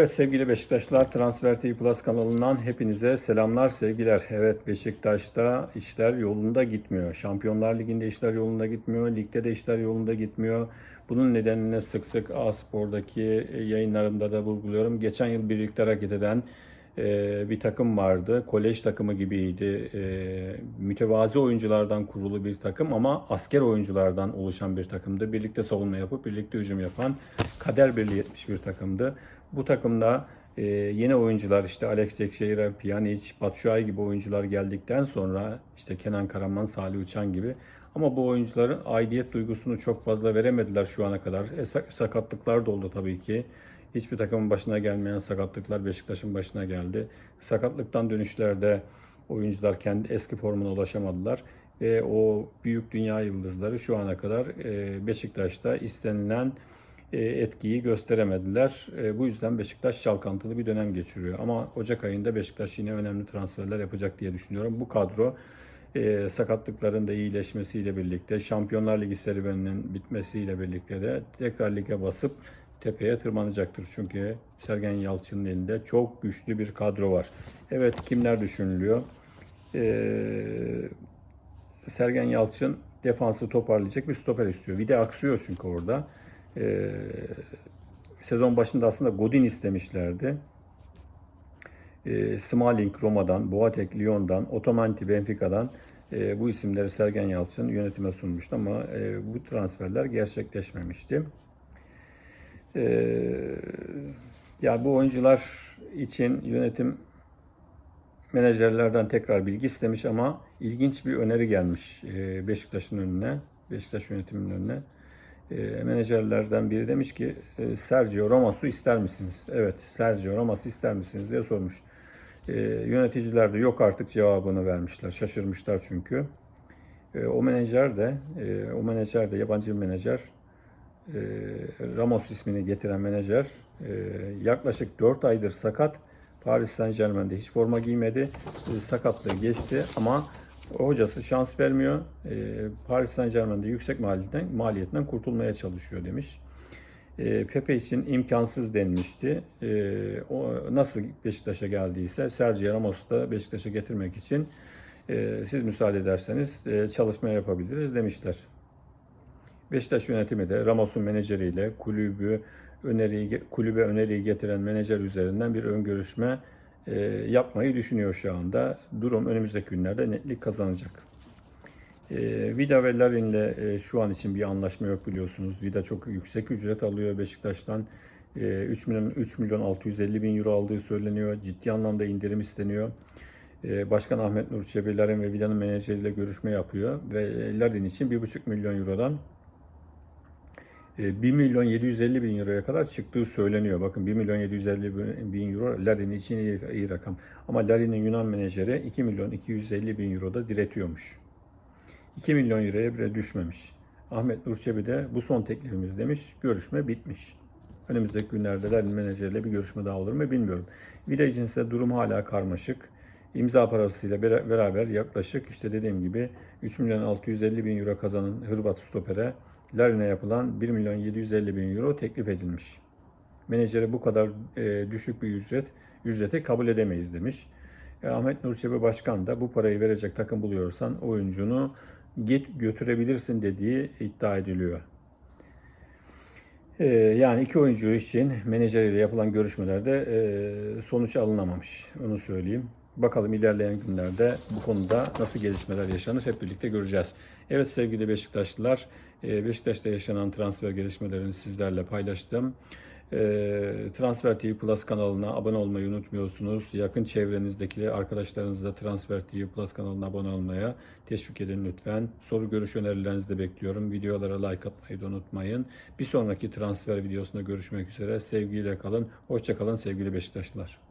Evet sevgili Beşiktaşlar Transfer TV Plus kanalından hepinize selamlar sevgiler. Evet Beşiktaş'ta işler yolunda gitmiyor. Şampiyonlar Ligi'nde işler yolunda gitmiyor. Ligde de işler yolunda gitmiyor. Bunun nedenini sık sık A-Spor'daki yayınlarımda da vurguluyorum. Geçen yıl birlikte hareket eden e, bir takım vardı. Kolej takımı gibiydi. E, mütevazi oyunculardan kurulu bir takım ama asker oyunculardan oluşan bir takımdı. Birlikte savunma yapıp birlikte hücum yapan kader birliği etmiş bir takımdı. Bu takımda e, yeni oyuncular işte Alex Tekşehir'e, Pjanic, Batshuayi gibi oyuncular geldikten sonra işte Kenan Karaman, Salih Uçan gibi ama bu oyuncuların aidiyet duygusunu çok fazla veremediler şu ana kadar. E, sakatlıklar da oldu tabii ki. Hiçbir takımın başına gelmeyen sakatlıklar Beşiktaş'ın başına geldi. Sakatlıktan dönüşlerde oyuncular kendi eski formuna ulaşamadılar. Ve o büyük dünya yıldızları şu ana kadar e, Beşiktaş'ta istenilen e, etkiyi gösteremediler. E, bu yüzden Beşiktaş çalkantılı bir dönem geçiriyor. Ama Ocak ayında Beşiktaş yine önemli transferler yapacak diye düşünüyorum. Bu kadro sakatlıkların da iyileşmesiyle birlikte, Şampiyonlar Ligi serüveninin bitmesiyle birlikte de tekrar lige basıp tepeye tırmanacaktır. Çünkü Sergen Yalçın'ın elinde çok güçlü bir kadro var. Evet kimler düşünülüyor? Ee, Sergen Yalçın defansı toparlayacak bir stoper istiyor. Bir de aksıyor çünkü orada. Ee, sezon başında aslında Godin istemişlerdi. Ee, Smalling Roma'dan, Boateng Lyon'dan, Otomanti Benfica'dan e, bu isimleri Sergen Yalçın yönetime sunmuştu ama e, bu transferler gerçekleşmemişti. Ee, ya bu oyuncular için yönetim menajerlerden tekrar bilgi istemiş ama ilginç bir öneri gelmiş e, Beşiktaş'ın önüne, Beşiktaş yönetiminin önüne. E, menajerlerden biri demiş ki e, Sergio Ramos'u ister misiniz? Evet, Sergio Ramos'u ister misiniz diye sormuş. E, yöneticiler de yok artık cevabını vermişler. Şaşırmışlar çünkü. E, o menajer de, e, o menajer de yabancı bir menajer Ramos ismini getiren menajer e, yaklaşık 4 aydır sakat. Paris Saint Germain'de hiç forma giymedi. E, sakatlığı geçti ama hocası şans vermiyor. Paris Saint Germain'de yüksek maliyetten, maliyetinden kurtulmaya çalışıyor demiş. Pepe için imkansız denmişti. O nasıl Beşiktaş'a geldiyse Sergio Ramos'u da Beşiktaş'a getirmek için siz müsaade ederseniz çalışma yapabiliriz demişler. Beşiktaş yönetimi de Ramos'un menajeriyle kulübü öneriyi kulübe öneriyi getiren menajer üzerinden bir ön görüşme e, yapmayı düşünüyor şu anda. Durum önümüzdeki günlerde netlik kazanacak. E, Vida ve Larin'le e, şu an için bir anlaşma yok biliyorsunuz. Vida çok yüksek ücret alıyor Beşiktaş'tan. E, 3 milyon 3 milyon 650 bin euro aldığı söyleniyor. Ciddi anlamda indirim isteniyor. E, Başkan Ahmet Nur Çebi, Larin ve Vida'nın menajeriyle görüşme yapıyor ve Larin için 1,5 milyon eurodan 1 e, milyon 750 bin euroya kadar çıktığı söyleniyor. Bakın 1 milyon 750 bin euro Larin için iyi, iyi rakam. Ama Larin'in Yunan menajeri 2 milyon 250 bin euroda diretiyormuş. 2 milyon euroya bile düşmemiş. Ahmet Nurçebi de bu son teklifimiz demiş. Görüşme bitmiş. Önümüzdeki günlerde Larin menajeriyle bir görüşme daha olur mu bilmiyorum. Vida için ise durum hala karmaşık. İmza parasıyla beraber yaklaşık işte dediğim gibi 3 milyon 650 bin euro kazanan Hırvat stopere Larin'e yapılan 1 milyon 750 bin euro teklif edilmiş. Menajere bu kadar e, düşük bir ücret ücrete kabul edemeyiz demiş. E, Ahmet Nur Çebi Başkan da bu parayı verecek takım buluyorsan oyuncunu git götürebilirsin dediği iddia ediliyor. E, yani iki oyuncu için menajeriyle yapılan görüşmelerde e, sonuç alınamamış. Onu söyleyeyim. Bakalım ilerleyen günlerde bu konuda nasıl gelişmeler yaşanır hep birlikte göreceğiz. Evet sevgili Beşiktaşlılar, e, Beşiktaş'ta yaşanan transfer gelişmelerini sizlerle paylaştım. E, transfer TV Plus kanalına abone olmayı unutmuyorsunuz. Yakın çevrenizdeki arkadaşlarınızla Transfer TV Plus kanalına abone olmaya teşvik edin lütfen. Soru görüş önerilerinizi de bekliyorum. Videolara like atmayı da unutmayın. Bir sonraki transfer videosunda görüşmek üzere. Sevgiyle kalın. Hoşçakalın sevgili Beşiktaşlılar.